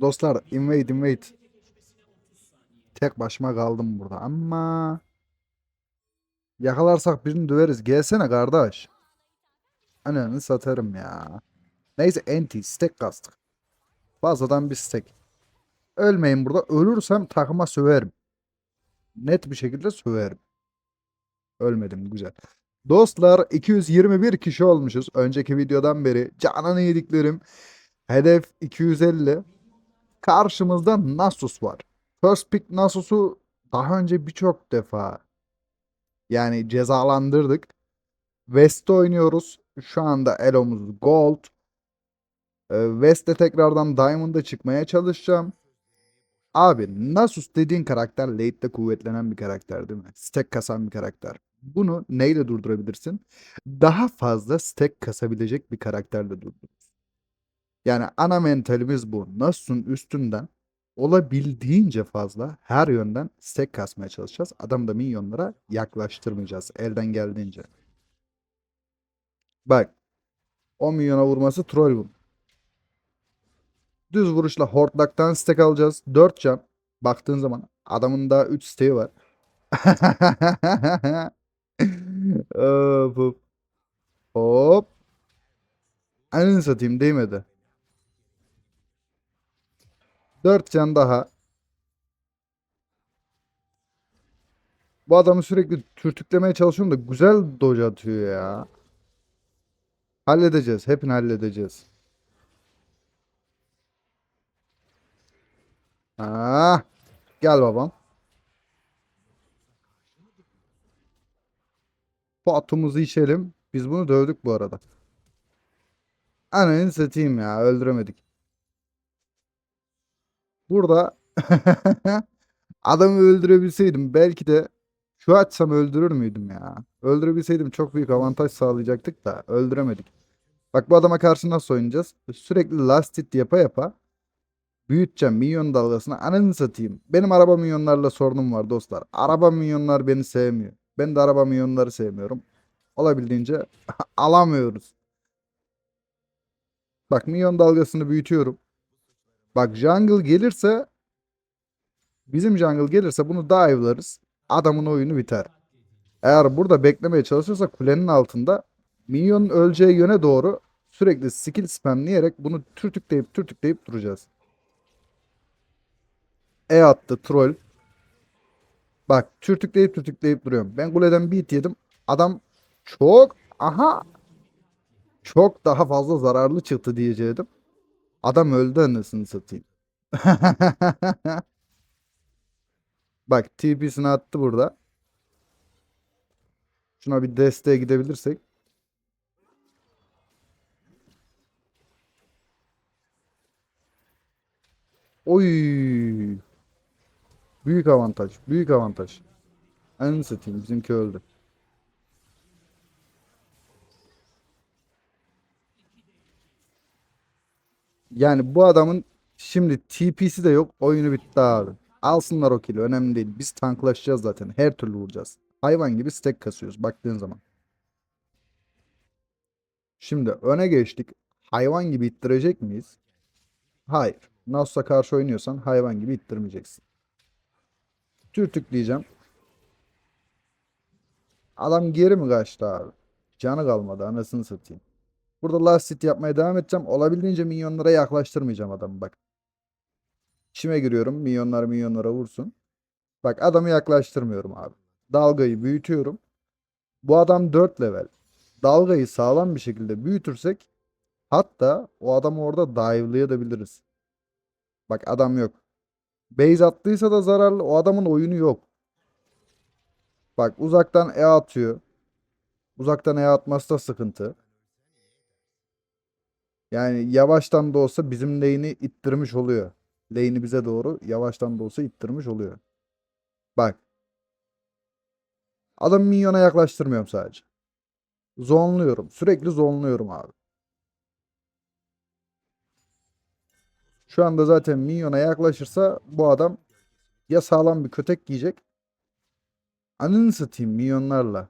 Dostlar invade invade. Tek başıma kaldım burada ama yakalarsak birini döveriz. Gelsene kardeş. Ananı satarım ya. Neyse anti stack kastık. Fazladan bir stack. Ölmeyin burada. Ölürsem takıma söverim. Net bir şekilde söverim. Ölmedim güzel. Dostlar 221 kişi olmuşuz. Önceki videodan beri canını yediklerim. Hedef 250. Karşımızda Nasus var. First pick Nasus'u daha önce birçok defa yani cezalandırdık. West'te oynuyoruz. Şu anda Elo'muz Gold. Ee, West'te tekrardan Diamond'a çıkmaya çalışacağım. Abi Nasus dediğin karakter late'de kuvvetlenen bir karakter değil mi? Stack kasan bir karakter. Bunu neyle durdurabilirsin? Daha fazla stack kasabilecek bir karakterle durdurursun. Yani ana mentalimiz bu. Nasus'un üstünden olabildiğince fazla her yönden stack kasmaya çalışacağız. Adamı da minyonlara yaklaştırmayacağız elden geldiğince. Bak. 10 milyona vurması troll bu. Düz vuruşla hortlaktan stack alacağız. 4 can. Baktığın zaman adamın daha 3 stack'i var. Hop hop. Ananı satayım değmedi. 4 can daha. Bu adamı sürekli türtüklemeye çalışıyorum da güzel dodge atıyor ya. Halledeceğiz. Hepini halledeceğiz. Ah, gel babam. Potumuzu içelim. Biz bunu dövdük bu arada. Ananı satayım ya. Öldüremedik. Burada adamı öldürebilseydim belki de şu açsam öldürür müydüm ya? Öldürebilseydim çok büyük avantaj sağlayacaktık da öldüremedik. Bak bu adama karşı nasıl oynayacağız? Sürekli last hit yapa yapa büyüteceğim minyon dalgasını. Ananı satayım. Benim araba minyonlarla sorunum var dostlar. Araba minyonlar beni sevmiyor. Ben de araba minyonları sevmiyorum. Olabildiğince alamıyoruz. Bak minyon dalgasını büyütüyorum. Bak jungle gelirse bizim jungle gelirse bunu dive'larız. Adamın oyunu biter. Eğer burada beklemeye çalışırsa kulenin altında minyonun öleceği yöne doğru sürekli skill spamleyerek bunu türtükleyip türtükleyip duracağız. E attı troll. Bak türtükleyip türtükleyip duruyorum. Ben kuleden beat yedim. Adam çok aha çok daha fazla zararlı çıktı diyecektim. Adam öldü anasını satayım. Bak TP'sini attı burada. Şuna bir desteğe gidebilirsek. Oy. Büyük avantaj. Büyük avantaj. Ananı satayım. Bizimki öldü. Yani bu adamın şimdi TP'si de yok. Oyunu bitti abi. Alsınlar o kill'i. Önemli değil. Biz tanklaşacağız zaten. Her türlü vuracağız. Hayvan gibi stack kasıyoruz. Baktığın zaman. Şimdi öne geçtik. Hayvan gibi ittirecek miyiz? Hayır. Nasus'a karşı oynuyorsan hayvan gibi ittirmeyeceksin. Türtük diyeceğim. Adam geri mi kaçtı abi? Canı kalmadı anasını satayım. Burada last hit yapmaya devam edeceğim. Olabildiğince minyonlara yaklaştırmayacağım adamı bak. İçime giriyorum. Minyonlar minyonlara vursun. Bak adamı yaklaştırmıyorum abi. Dalgayı büyütüyorum. Bu adam 4 level. Dalgayı sağlam bir şekilde büyütürsek hatta o adamı orada dive'layabiliriz. Bak adam yok. Base attıysa da zararlı. O adamın oyunu yok. Bak uzaktan E atıyor. Uzaktan E atması da sıkıntı. Yani yavaştan da olsa bizim lane'i ittirmiş oluyor. Lane'i bize doğru yavaştan da olsa ittirmiş oluyor. Bak. Adam minyona yaklaştırmıyorum sadece. Zonluyorum. Sürekli zonluyorum abi. Şu anda zaten minyona yaklaşırsa bu adam ya sağlam bir kötek giyecek. Anını satayım minyonlarla.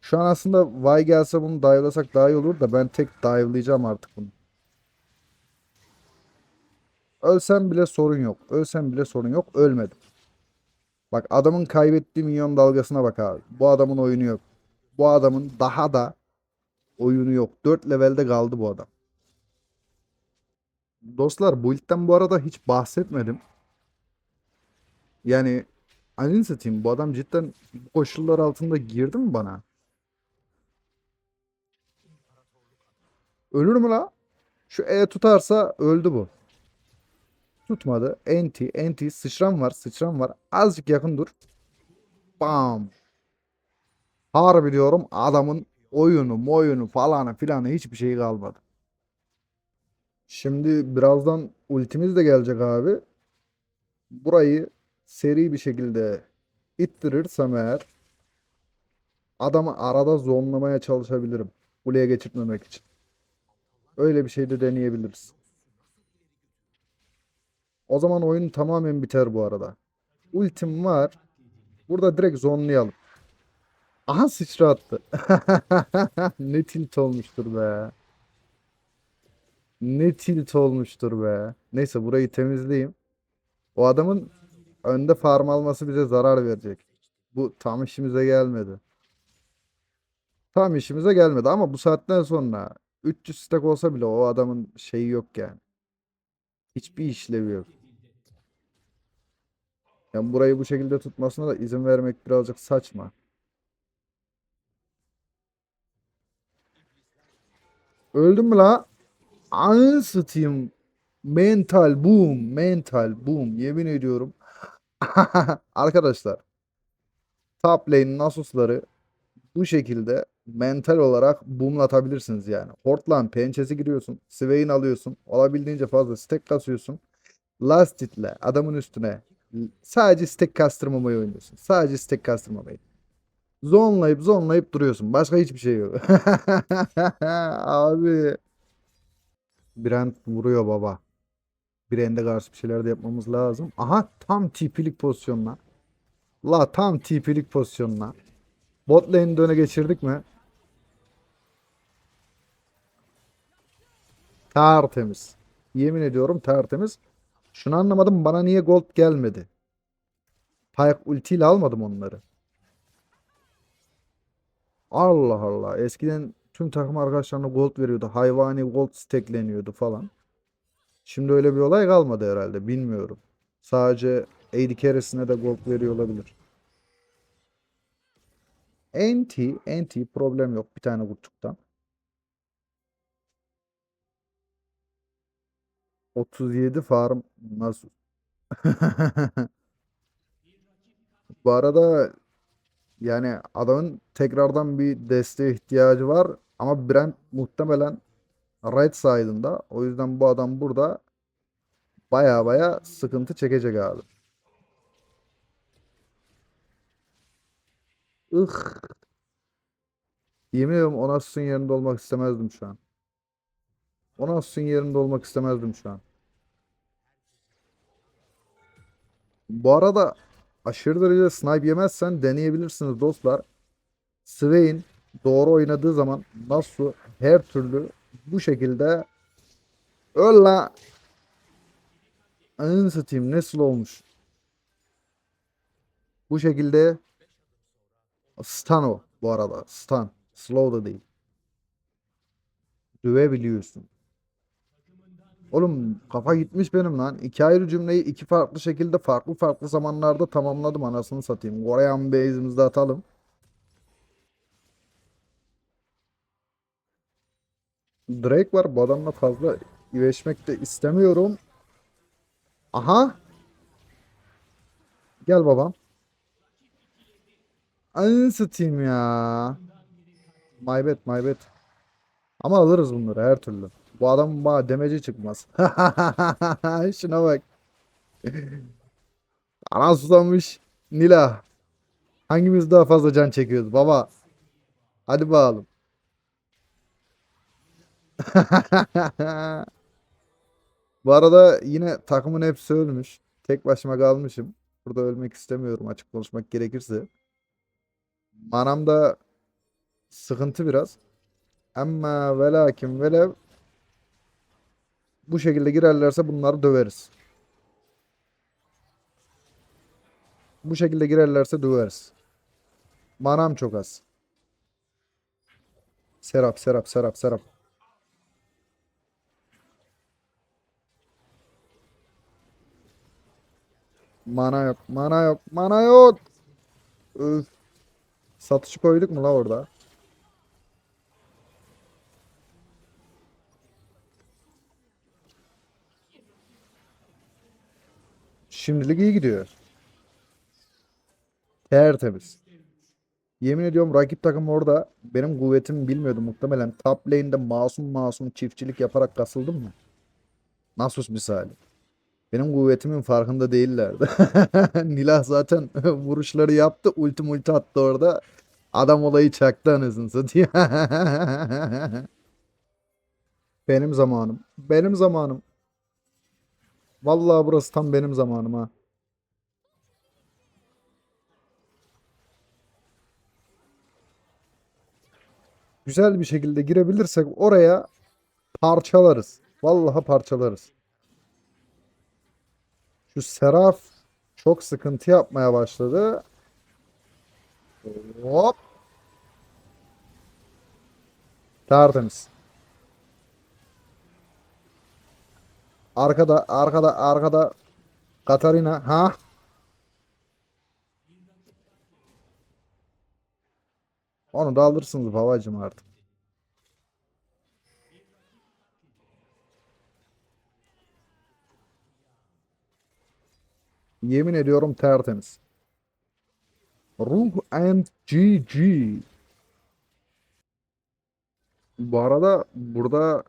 Şu an aslında Vay gelse bunu dive'lasak daha iyi olur da ben tek dive'layacağım artık bunu. Ölsem bile sorun yok. Ölsem bile sorun yok. Ölmedim. Bak adamın kaybettiği milyon dalgasına bak abi. Bu adamın oyunu yok. Bu adamın daha da oyunu yok. 4 levelde kaldı bu adam. Dostlar bu ilkten bu arada hiç bahsetmedim. Yani anını satayım bu adam cidden bu koşullar altında girdi mi bana? Ölür mü la? Şu E tutarsa öldü bu. Tutmadı. Enti, enti. Sıçram var, sıçram var. Azıcık yakın dur. Bam. Harbi diyorum adamın oyunu, moyunu falanı filanı hiçbir şey kalmadı. Şimdi birazdan ultimiz de gelecek abi. Burayı seri bir şekilde ittirirsem eğer adamı arada zonlamaya çalışabilirim. Kuleye geçirtmemek için. Öyle bir şey de deneyebiliriz. O zaman oyun tamamen biter bu arada. Ultim var. Burada direkt zonlayalım. Aha sıçra attı. Ne tilt olmuştur be. Ne tilt olmuştur be. Neyse burayı temizleyeyim. O adamın önde farm alması bize zarar verecek. Bu tam işimize gelmedi. Tam işimize gelmedi ama bu saatten sonra 300 stack olsa bile o adamın şeyi yok yani. Hiçbir işlevi yok. Yani burayı bu şekilde tutmasına da izin vermek birazcık saçma. Öldün mü la? Anı satayım. Mental boom, mental boom. Yemin ediyorum. Arkadaşlar. Top lane Nasus'ları bu şekilde mental olarak boomlatabilirsiniz yani. Hortlan pençesi giriyorsun. Swain alıyorsun. Olabildiğince fazla stack kasıyorsun. Last hit'le adamın üstüne sadece stack kastırmamayı oynuyorsun. Sadece stack kastırmamayı. Zonlayıp zonlayıp duruyorsun. Başka hiçbir şey yok. Abi. Brand vuruyor baba. Brand'e karşı bir şeyler de yapmamız lazım. Aha tam TP'lik pozisyonla. La tam TP'lik pozisyonla. Bot lane'i öne geçirdik mi? Tertemiz. Yemin ediyorum tertemiz. Şunu anlamadım bana niye gold gelmedi? Pyke ultiyle almadım onları. Allah Allah. Eskiden tüm takım arkadaşlarına gold veriyordu. Hayvani gold stackleniyordu falan. Şimdi öyle bir olay kalmadı herhalde. Bilmiyorum. Sadece AD carry'sine de gold veriyor olabilir. Anti, anti problem yok bir tane kurtçuktan. 37 farm nasıl? Bu arada yani adamın tekrardan bir desteğe ihtiyacı var ama Brent muhtemelen right side'ında. O yüzden bu adam burada baya baya sıkıntı çekecek abi. Ih. Yemin ediyorum Onassus'un yerinde olmak istemezdim şu an. Onassus'un yerinde olmak istemezdim şu an. Bu arada aşırı derecede snipe yemezsen deneyebilirsiniz dostlar. Swain doğru oynadığı zaman Nasu her türlü bu şekilde öl la Ananı satayım nasıl olmuş. Bu şekilde stun bu arada stun. Slow da değil. Dövebiliyorsun. Oğlum kafa gitmiş benim lan. İki ayrı cümleyi iki farklı şekilde farklı farklı zamanlarda tamamladım anasını satayım. Korean base'imizde atalım. Drake var. Bu adamla fazla güreşmek de istemiyorum. Aha. Gel babam. Ananı satayım ya. My bad. Ama alırız bunları her türlü. Bu adam bana demeci çıkmaz. Şuna bak. Ana susamış. Nila. Hangimiz daha fazla can çekiyoruz baba? Hadi bakalım. Bu arada yine takımın hepsi ölmüş. Tek başıma kalmışım. Burada ölmek istemiyorum açık konuşmak gerekirse. Manam da sıkıntı biraz. Ama ve lakin velev Bu şekilde girerlerse bunları döveriz. Bu şekilde girerlerse döveriz. Manam çok az. Serap, Serap, Serap, Serap. Mana yok, mana yok, mana yok. Öf. Satışı koyduk mu la orada? Şimdilik iyi gidiyor. Tertemiz. Yemin ediyorum rakip takım orada benim kuvvetimi bilmiyordu muhtemelen. Top lane'de masum masum çiftçilik yaparak kasıldım mı? Nasus misali. Benim kuvvetimin farkında değillerdi. Nilah zaten vuruşları yaptı. Ulti multi attı orada. Adam olayı çaktı anasını satayım. Benim zamanım. Benim zamanım. Vallahi burası tam benim zamanım ha. Güzel bir şekilde girebilirsek oraya parçalarız. Vallahi parçalarız. Şu Seraf çok sıkıntı yapmaya başladı. Hop. Tertemiz. Arkada, arkada, arkada. Katarina. Ha? Onu da alırsınız babacım artık. Yemin ediyorum tertemiz. Ruh and GG. Bu arada burada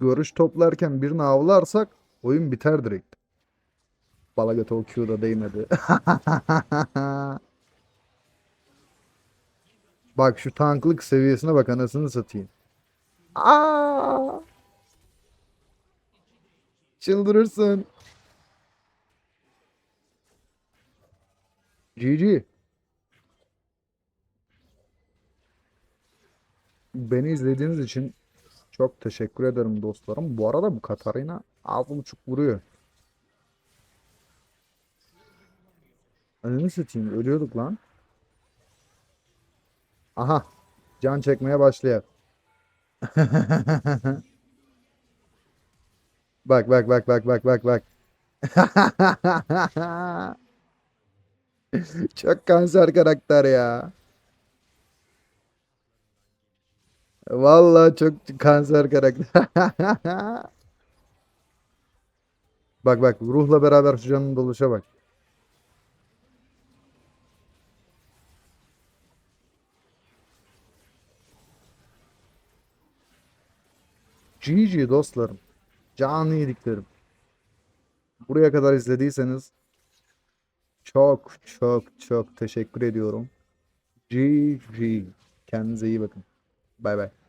görüş toplarken birini avlarsak oyun biter direkt. Balagata o Q'da değmedi. Bak şu tanklık seviyesine bak anasını satayım. Aa! Çıldırırsın. GG. Beni izlediğiniz için çok teşekkür ederim dostlarım. Bu arada bu Katarina 6.5 vuruyor. Ananı satayım ölüyorduk lan. Aha. Can çekmeye başlıyor. Bak bak bak bak bak bak bak. Çok kanser karakter ya. Vallahi çok kanser karakter. Bak bak ruhla beraber şu canın doluşa bak. GG dostlarım. Canlı yediklerim. Buraya kadar izlediyseniz çok çok çok teşekkür ediyorum. GG. Kendinize iyi bakın. 拜拜。